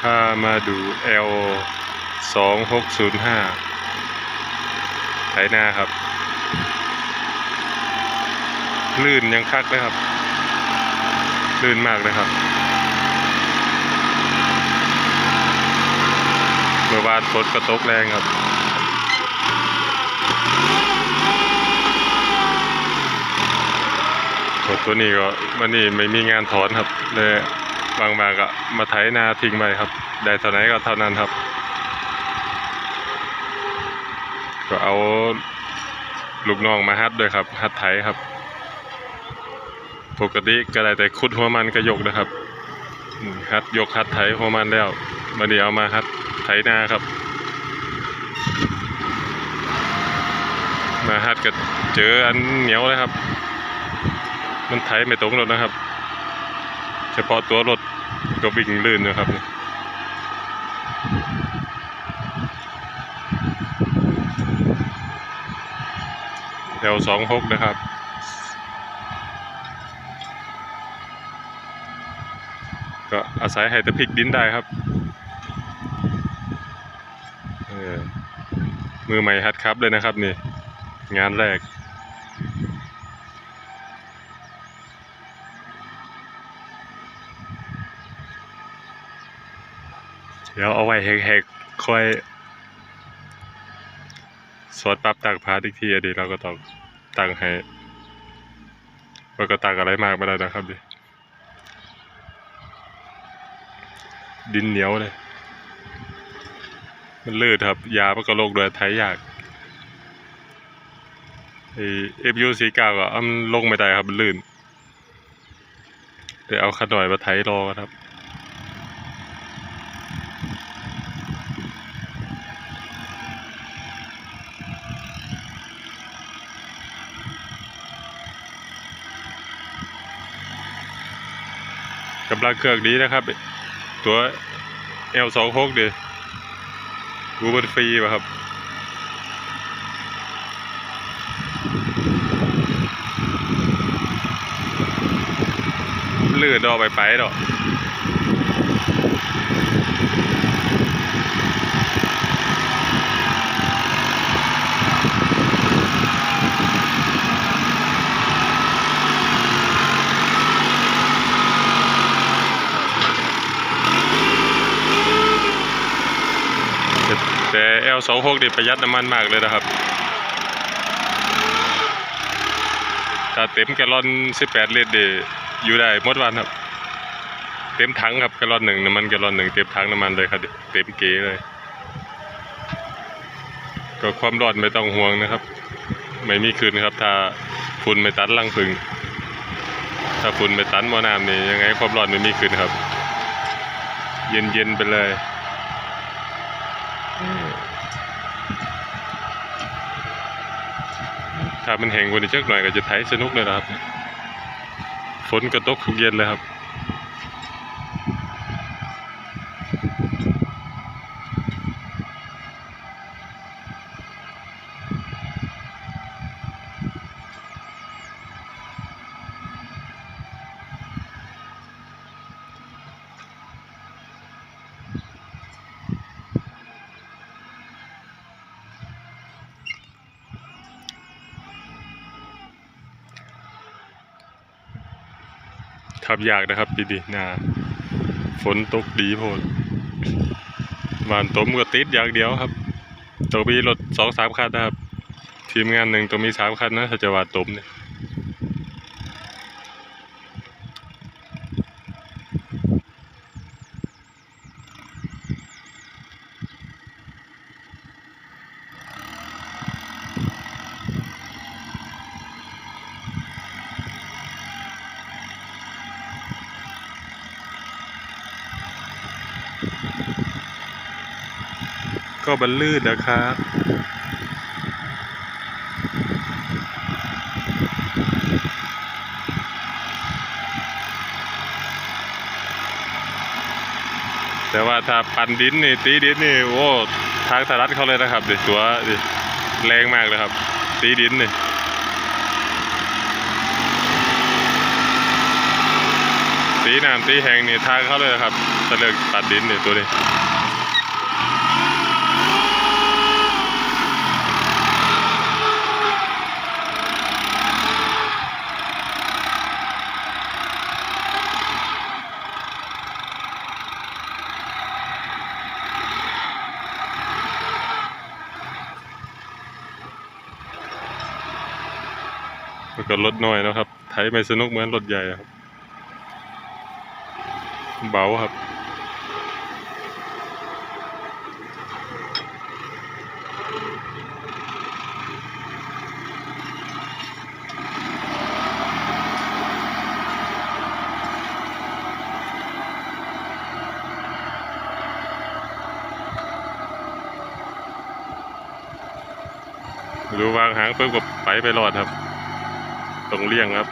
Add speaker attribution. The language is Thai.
Speaker 1: พามาดู L สองหกศูนย์ห้าไถนาครับ ลื่นยังคักเลยครับ ลื่นมากเลยครับเมื่อวานฝนกระตกแรงครับตัวนี้ก็วันนี้ไม่มีงานถอนครับเลย บางๆก็มาไถนาทิ้งไปครับ ได้เท่าไหนก็เท่านั้นครับ ก็เอาลูกน้องมาฮัดด้วยครับ ฮัดไถครับ ปกติก็ได้แต่ขุดหัวมันก็ยกนะครับฮัดยกฮัดไถหัวมันแล้ววันนี้เอามาฮัดไถนาครับ มาฮัดก็เจออันเหนียวเลยครับ มันไถไม่ตรงรถนะครับ เฉพาะตัวรถ ก็วิ่งลื่นนะครับแถวสองหกนะครับก็อาศัยให้แตะพลิกดินได้ครับมือใหม่ฮัดครับเลยนะครับนี่ งานแรก ดี๋ยวเอาไว้แหกๆค่อยสวดปรับตักพาร์ทอีกทีอดีเราก็ต้องตั้งให้มันก็ตั้งอะไรมากไม่ได้นะครับดิดินเหนียวเลย มันลื่นครับ ยามันก็โรคด้วยไถยยากไอเอฟยูสีเก้าก็อามันลงไม่ได้ครับมันลื่นเดี๋ยวเอาขน่อยมาไถรอครับ กำลังเครื่องนี้นะครับ ตัว L สองหกดิกูมันฟรีป่ะครับลื่นดอกไปไปดอก แต่ L สองหกดิประหยัดน้ำมันมากเลยนะครับ ถ้าเต็มแกลลอน 18 ลิตรเดอยู่ได้หมดวันครับ เต็มถังครับแกลลอนหนึ่งน้ำมันแกลลอนหนึ่งเต็มถังน้ำมันเลยครับ เต็มเก๋เลย ก็ความร้อนไม่ต้องห่วงนะครับ ไม่มีคืนครับ ถ้าฝุ่นไม่ตันรังผึงถ้าฝุ่นไม่ตันมอน้ำนี่ยังไงความร้อนไม่มีคืนครับ เย็นเย็นๆไปเลย ถ้ามันแห้งกว่านี้จักหน่อยก็จะไถสนุกเลยนะครับ ฝนก็ตกทุกเย็นเลยครับ ขับยากนะครับปีดีนะฝนตกดีโพดบานต้มก็ติดอย่างเดียวครับตัวมีรถสองสามคันนะครับ ทีมงานหนึ่งตัวมีสามคันนะถ้าจะว่าต้มเนี่ย ก็บันลื่นะครับแต่ว่าถ้าปั่นดินนี่ตีดินนี่โอ้ทางสารัดเขาเลยนะครับดิตัวดิแรงมากเลยครับ ตีดินนี่ตีน้ำตีแห้งนี่ทางเขาเลยนะครับตะเลือกตัดดินนี่ตัวนี้ แล้วก็รถน้อยนะครับ ไถไม่สนุกเหมือนรถใหญ่ครับ เบาครับรู้วางหางเพิ่มกับไปไปรอดครับ ตรงเลี่ยงครับ